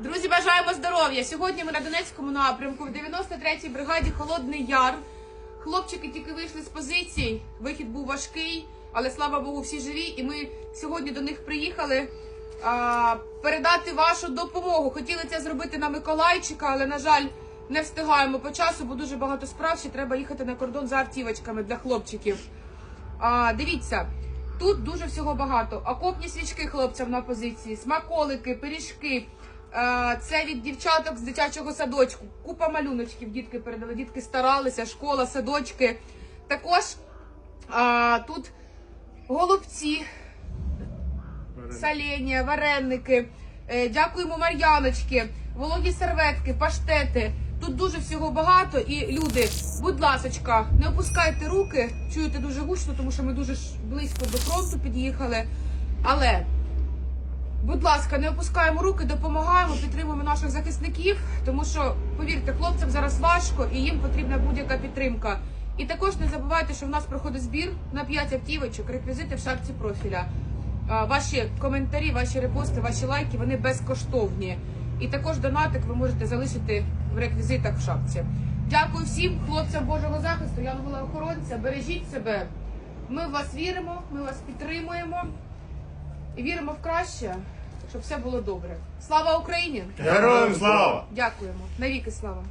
Друзі, бажаємо здоров'я! Сьогодні ми на Донецькому напрямку в 93-й бригаді Холодний Яр. Хлопчики тільки вийшли з позицій. Вихід був важкий, але слава Богу, всі живі. І ми сьогодні до них приїхали а, передати вашу допомогу. Хотіли це зробити на Миколайчика, але на жаль, не встигаємо по часу, бо дуже багато справ. Ще треба їхати на кордон за автівочками для хлопчиків. А, дивіться, тут дуже всього багато. Окопні свічки хлопцям на позиції, смаколики, пиріжки. А, це від дівчаток з дитячого садочку. Купа малюночків дітки передали. Дітки старалися, школа, садочки. Також а, тут голубці, соленья, вареники. Е, Дякуємо Мар'яночки, вологі серветки, паштети. Тут дуже всього багато. І люди, будь ласочка, не опускайте руки. Чуєте дуже гучно, тому що ми дуже близько до фронту під'їхали. Але, будь ласка, не опускаємо руки, допомагаємо, підтримуємо наших захисників, тому що, повірте, хлопцям зараз важко і їм потрібна будь-яка підтримка. І також не забувайте, що в нас проходить збір на 5 автівочок, реквізити в шапці профіля. Ваші коментарі, ваші репости, ваші лайки вони безкоштовні. І також донатик ви можете залишити в реквізитах в шапці. Дякую всім хлопцям Божого захисту, янгола охоронця. Бережіть себе. Ми в вас віримо, ми вас підтримуємо і віримо в краще, щоб все було добре. Слава Україні! Героям слава! Дякуємо. Навіки слава!